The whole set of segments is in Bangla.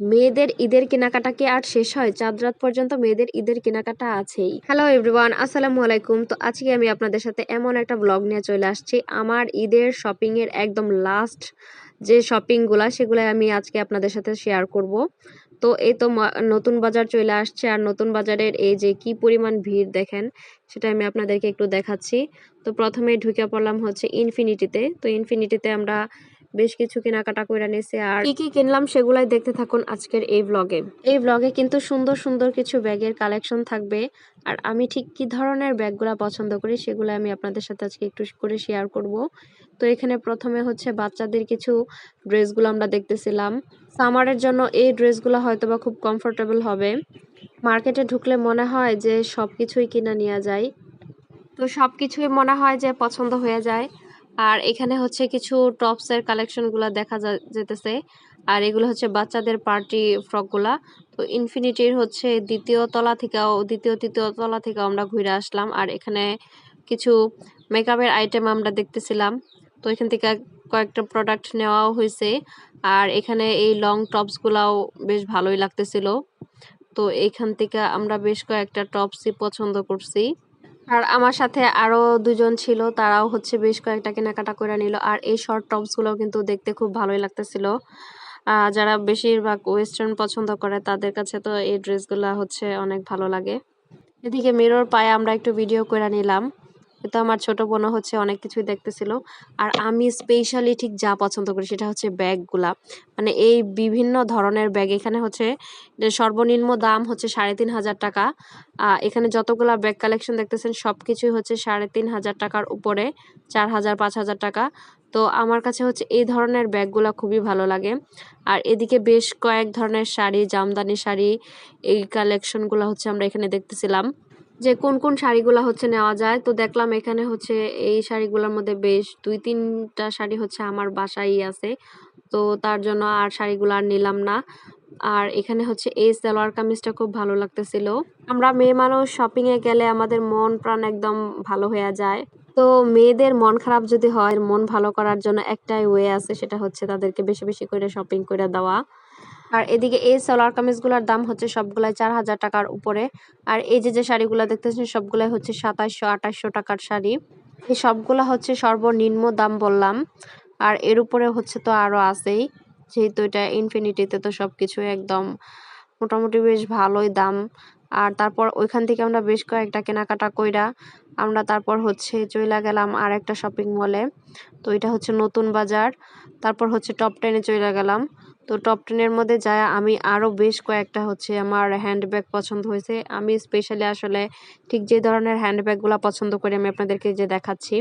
মেয়েদের ঈদের কেনাকাটা কি আর শেষ হয়? চাঁদ রাত পর্যন্ত মেয়েদের ঈদের কেনাকাটা আছেই। হ্যালো এভরিওয়ান আসসালামু আলাইকুম। তো আজকে আমি আপনাদের সাথে এমন একটা ব্লগ নিয়ে চলে আসছি। আমার ঈদের শপিং এর একদম লাস্ট যে শপিংগুলা সেগুলো আমি আজকে আপনাদের সাথে শেয়ার করব। তো এই তো নতুন বাজার চলে আসছে। আর নতুন বাজারের এই যে কি পরিমাণ ভিড় দেখেন, সেটা আমি আপনাদেরকে একটু দেখাচ্ছি। তো প্রথমে ঢুকে পড়লাম হচ্ছে ইনফিনিটিতে তো। ইনফিনিটিতে আমরা বেশ কিছু কেনাকাটা করে নিয়েছি আর কি কি কিনলাম সেগুলাই দেখতে থাকুন আজকের এই ব্লগে এই ব্লগে কিন্তু সুন্দর সুন্দর কিছু ব্যাগের কালেকশন থাকবে আর আমি ঠিক কি ধরনের ব্যাগগুলা পছন্দ করি সেগুলো আমি আপনাদের সাথে আজকে একটু করে শেয়ার করব। তো এখানে প্রথমে হচ্ছে বাচ্চাদের কিছু ড্রেসগুলো আমরা দেখতেছিলাম। সামারের জন্য এই ড্রেসগুলো হয়তো বা খুব কমফোর্টেবল হবে। মার্কেটে ঢুকলে মনে হয় যে সব কিছুই কিনা নেওয়া যায়। তো সব কিছুই মনে হয় যে পছন্দ হয়ে যায়। আর এখানে হচ্ছে কিছু টপসের কালেকশনগুলো দেখা যেতেছে। আর এগুলো হচ্ছে বাচ্চাদের পার্টি ফ্রকগুলা তো ইনফিনিটির হচ্ছে দ্বিতীয় তলা থেকেও, দ্বিতীয়, তৃতীয় তলা থেকেও আমরা ঘুরে আসলাম। আর এখানে কিছু মেকআপের আইটেম আমরা দেখতেছিলাম। তো এখান থেকে কয়েকটা প্রোডাক্ট নেওয়াও হয়েছে। আর এখানে এই লং টপসগুলাও বেশ ভালোই লাগতেছিল। তো এইখান থেকে আমরা বেশ কয়েকটা টপসই পছন্দ করছি। আর আমার সাথে আরও দুজন ছিল, তারাও হচ্ছে বেশ কয়েকটা কেনাকাটা করে নিল। আর এই শর্ট টপসগুলো কিন্তু দেখতে খুব ভালোই লাগতেছিল। যারা বেশিরভাগ ওয়েস্টার্ন পছন্দ করে, তাদের কাছে তো এই ড্রেসগুলো হচ্ছে অনেক ভালো লাগে। এদিকে মিরর পায়ে আমরা একটু ভিডিও করে নিলাম। কিন্তু আমার ছোট বোনও হচ্ছে অনেক কিছুই দেখতেছিল। আর আমি স্পেশালি ঠিক যা পছন্দ করি সেটা হচ্ছে ব্যাগগুলা। মানে এই বিভিন্ন ধরনের ব্যাগ, এখানে হচ্ছে সর্বনিম্ন দাম হচ্ছে সাড়ে তিন হাজার টাকা। এখানে যতগুলা ব্যাগ কালেকশন দেখতেছেন সব কিছুই হচ্ছে সাড়ে তিন হাজার টাকার উপরে, চার হাজার, পাঁচ হাজার টাকা। তো আমার কাছে হচ্ছে এই ধরনের ব্যাগগুলা খুবই ভালো লাগে। আর এদিকে বেশ কয়েক ধরনের শাড়ি, জামদানি শাড়ি, এই কালেকশনগুলো হচ্ছে আমরা এখানে দেখতেছিলাম। যে কোন কোন শাড়িগুলো হচ্ছে নেওয়া যায়। তো দেখলাম এখানে হচ্ছে এই শাড়িগুলোর মধ্যে বেশ দুই তিনটা শাড়ি হচ্ছে আমার বাসায় আছে। তো তার জন্য আর শাড়িগুলো আর নিলাম না। আর এখানে হচ্ছে এই সালোয়ার কামিজটা খুব ভালো লাগতেছিল। আমরা মেয়ে মানুষ শপিং এ গেলে আমাদের মন প্রাণ একদম ভালো হয়ে যায়। তো মেয়েদের মন খারাপ যদি হয়, মন ভালো করার জন্য একটাই ওয়ে আছে, সেটা হচ্ছে তাদেরকে বেশি বেশি করে শপিং করে দেওয়া। আর এদিকে এই সালোয়ার কামিজগুলোর দাম হচ্ছে সবগুলাই চার হাজার টাকার উপরে। আর এই যে যে শাড়িগুলো দেখতেছেন, সবগুলাই হচ্ছে সাতাশশো আঠাশশো টাকার শাড়ি। এই সবগুলা হচ্ছে সর্বনিম্ন দাম বললাম। আর এর উপরে হচ্ছে তো আরও আছেই, যেহেতু এটা ইনফিনিটিতে তো সবকিছু একদম মোটামুটি বেশ ভালোই দাম। আর তারপর ওইখান থেকে আমরা বেশ কয়েকটা কেনাকাটা কইরা আমরা তারপর হচ্ছে চইলা গেলাম আর একটা শপিং মলে তো এটা হচ্ছে নতুন বাজার। তারপর হচ্ছে টপ টেনে চইলা গেলাম। তো টপ টেনের মধ্যে যায়, আমি আরও বেশ কয়েকটা হচ্ছে আমার হ্যান্ডব্যাগ পছন্দ হয়েছে। আমি স্পেশালি আসলে ঠিক যে ধরনের হ্যান্ডব্যাগগুলো পছন্দ করি, আমি আপনাদেরকে যে দেখাচ্ছি।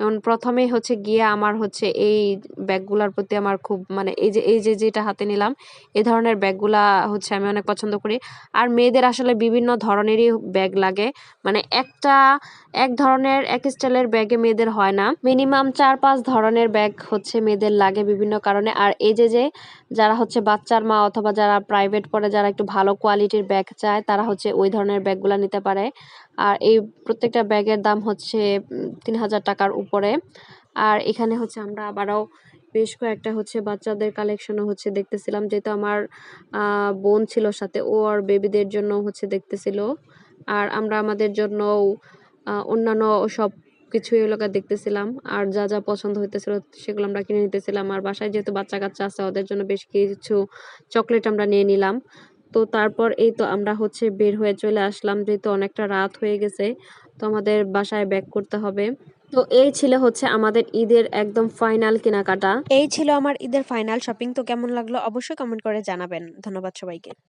যেমন প্রথমেই হচ্ছে গিয়ে আমার হচ্ছে এই ব্যাগগুলার প্রতি আমার খুব মানে এই যে এই যে, যেটা হাতে নিলাম এই ধরনের ব্যাগগুলা হচ্ছে আমি অনেক পছন্দ করি। আর মেয়েদের আসলে বিভিন্ন ধরনেরই ব্যাগ লাগে। মানে একটা, এক ধরনের, এক স্টাইলের ব্যাগে মেয়েদের হয় না। মিনিমাম চার, পাঁচ ধরনের ব্যাগ হচ্ছে মেয়েদের লাগে বিভিন্ন কারণে। আর এই যে যে যারা হচ্ছে বাচ্চার মা অথবা যারা প্রাইভেট পড়ে, যারা একটু ভালো কোয়ালিটির ব্যাগ চায়, তারা হচ্ছে ওই ধরনের ব্যাগগুলা নিতে পারে। আর এই প্রত্যেকটা ব্যাগের দাম হচ্ছে তিন হাজার টাকার উপরে। আর এখানে হচ্ছে আমরা আবারও বেশ কয়েকটা হচ্ছে বাচ্চাদের কালেকশনও হচ্ছে দেখতেছিলাম। যেহেতু আমার বোন ছিল সাথে, ও আর বেবিদের জন্য হচ্ছে দেখতেছিল। আর আমরা আমাদের জন্য অন্যান্য সব কিছু এলাকা দেখতেছিলাম। আর যা যা পছন্দ হইতেছিল সেগুলো আমরা কিনে নিতেছিলাম। আর বাসায় যেহেতু বাচ্চা কাচ্চা আছে, ওদের জন্য বেশ কিছু চকলেট আমরা নিয়ে নিলাম। তো তারপর এই তো আমরা হচ্ছে বের হয়ে চলে আসলাম, যেহেতু অনেকটা রাত হয়ে গেছে, তো আমাদের বাসায় ব্যাক করতে হবে। তো এই ছিল হচ্ছে আমাদের ঈদের একদম ফাইনাল কেনাকাটা। এই ছিল আমার ঈদের ফাইনাল শপিং তো কেমন লাগল অবশ্যই কমেন্ট করে জানাবেন। ধন্যবাদ সবাইকে।